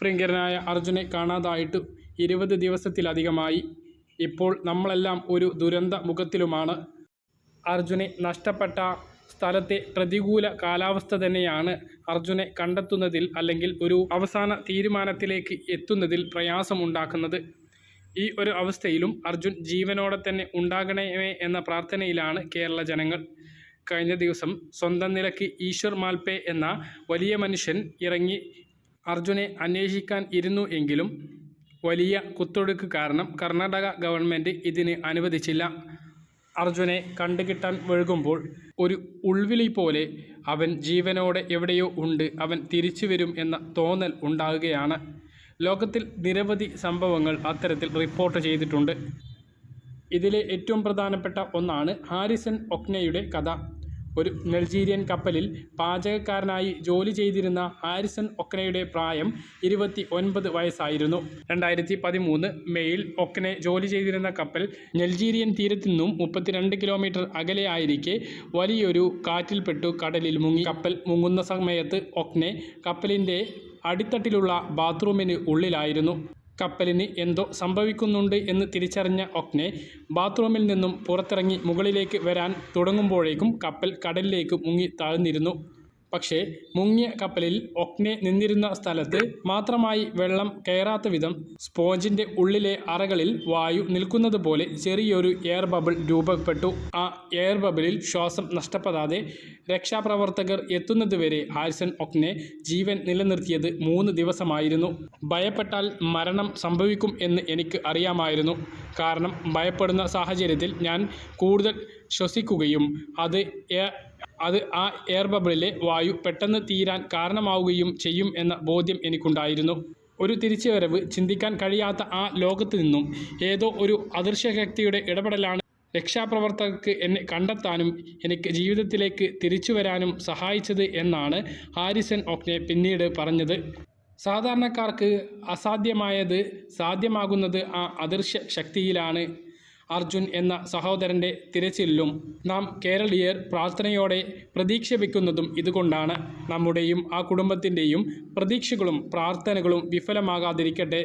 പ്രിയങ്കരനായ അർജുനെ കാണാതായിട്ട് ഇരുപത് ദിവസത്തിലധികമായി. ഇപ്പോൾ നമ്മളെല്ലാം ഒരു ദുരന്ത മുഖത്തിലുമാണ്. അർജുനെ നഷ്ടപ്പെട്ട സ്ഥലത്തെ പ്രതികൂല കാലാവസ്ഥ തന്നെയാണ് അർജുനെ കണ്ടെത്തുന്നതിൽ അല്ലെങ്കിൽ ഒരു അവസാന തീരുമാനത്തിലേക്ക് എത്തുന്നതിൽ പ്രയാസമുണ്ടാക്കുന്നത്. ഈ ഒരു അവസ്ഥയിലും അർജുൻ ജീവനോടെ തന്നെ ഉണ്ടാകണമേ എന്ന പ്രാർത്ഥനയിലാണ് കേരള ജനങ്ങൾ. കഴിഞ്ഞ ദിവസം സ്വന്തം നിലയ്ക്ക് ഈശ്വർ മാൽപേ എന്ന വലിയ മനുഷ്യൻ ഇറങ്ങി അർജുനെ അന്വേഷിക്കാൻ ഇരുന്നു എങ്കിലും വലിയ കുത്തൊഴുക്ക് കാരണം കർണാടക ഗവൺമെന്റ് ഇതിന് അനുവദിച്ചില്ല. അർജുനെ കണ്ടുകിട്ടാൻ വഴുകുമ്പോൾ ഒരു ഉൾവിളി പോലെ അവൻ ജീവനോടെ എവിടെയോ ഉണ്ട് അവൻ തിരിച്ചു വരും എന്ന തോന്നൽ ഉണ്ടാകുകയാണ്. ലോകത്തിൽ നിരവധി സംഭവങ്ങൾ അത്തരത്തിൽ റിപ്പോർട്ട് ചെയ്തിട്ടുണ്ട്. ഇതിലെ ഏറ്റവും പ്രധാനപ്പെട്ട ഒന്നാണ് ഹാരിസൺ ഒക്നയുടെ കഥ. ഒരു നൾജീരിയൻ കപ്പലിൽ പാചകക്കാരനായി ജോലി ചെയ്തിരുന്ന ഹാരിസൺ ഒക്നയുടെ പ്രായം ഇരുപത്തി ഒൻപത് വയസ്സായിരുന്നു. രണ്ടായിരത്തി പതിമൂന്ന് മെയിൽ ഒക്നെ ജോലി ചെയ്തിരുന്ന കപ്പൽ നൾജീരിയൻ തീരത്തു നിന്നും മുപ്പത്തിരണ്ട് കിലോമീറ്റർ അകലെയായിരിക്കെ വലിയൊരു കാറ്റിൽപ്പെട്ടു കടലിൽ മുങ്ങി. കപ്പൽ മുങ്ങുന്ന സമയത്ത് ഒക്നെ കപ്പലിന്റെ അടിത്തട്ടിലുള്ള ബാത്റൂമിന് ഉള്ളിലായിരുന്നു. കപ്പലിന് എന്തോ സംഭവിക്കുന്നുണ്ട് എന്ന് തിരിച്ചറിഞ്ഞ ഒക്നെ ബാത്റൂമിൽ നിന്നും പുറത്തിറങ്ങി മുകളിലേക്ക് വരാൻ തുടങ്ങുമ്പോഴേക്കും കപ്പൽ കടലിലേക്ക് മുങ്ങി താഴ്ന്നിരുന്നു. പക്ഷേ മുങ്ങിയ കപ്പലിൽ ഒക്നെ നിന്നിരുന്ന സ്ഥലത്ത് മാത്രമായി വെള്ളം കയറാത്ത വിധം സ്പോഞ്ചിന്റെ ഉള്ളിലെ അറകളിൽ വായു നിൽക്കുന്നത് പോലെ ചെറിയൊരു എയർ ബബിൾ രൂപപ്പെട്ടു. ആ എയർ ബബിളിൽ ശ്വാസം നഷ്ടപ്പെടാതെ രക്ഷാപ്രവർത്തകർ എത്തുന്നതുവരെ ആഴ്സൺ ഒക്നെ ജീവൻ നിലനിർത്തിയത് മൂന്ന് ദിവസമായിരുന്നു. ഭയപ്പെട്ടാൽ മരണം സംഭവിക്കും എന്ന് എനിക്ക് അറിയാമായിരുന്നു. കാരണം ഭയപ്പെടുന്ന സാഹചര്യത്തിൽ ഞാൻ കൂടുതൽ ശ്വസിക്കുകയും അത് അത് ആ എയർ ബബിളിലെ വായു പെട്ടെന്ന് തീരാൻ കാരണമാവുകയും ചെയ്യും എന്ന ബോധ്യം എനിക്കുണ്ടായിരുന്നു. ഒരു തിരിച്ചുവരവ് ചിന്തിക്കാൻ കഴിയാത്ത ആ ലോകത്ത് നിന്നും ഏതോ ഒരു അദൃശ്യ ശക്തിയുടെ ഇടപെടലാണ് രക്ഷാപ്രവർത്തകർക്ക് എന്നെ കണ്ടെത്താനും എനിക്ക് ജീവിതത്തിലേക്ക് തിരിച്ചു വരാനും സഹായിച്ചത് എന്നാണ് ഹാരിസൺ ഒക്നെ പിന്നീട് പറഞ്ഞത്. സാധാരണക്കാർക്ക് അസാധ്യമായത് സാധ്യമാകുന്നത് ആ അദൃശ്യ ശക്തിയിലാണ് അർജുൻ എന്ന സഹോദരന്റെ തിരച്ചിലും നാം കേരളീയർ പ്രാർത്ഥനയോടെ പ്രതീക്ഷ വയ്ക്കുന്നതും ഇതുകൊണ്ടാണ് നമ്മുടെയും ആ കുടുംബത്തിന്റെയും പ്രതീക്ഷകളും പ്രാർത്ഥനകളും വിഫലമാകാതിരിക്കട്ടെ.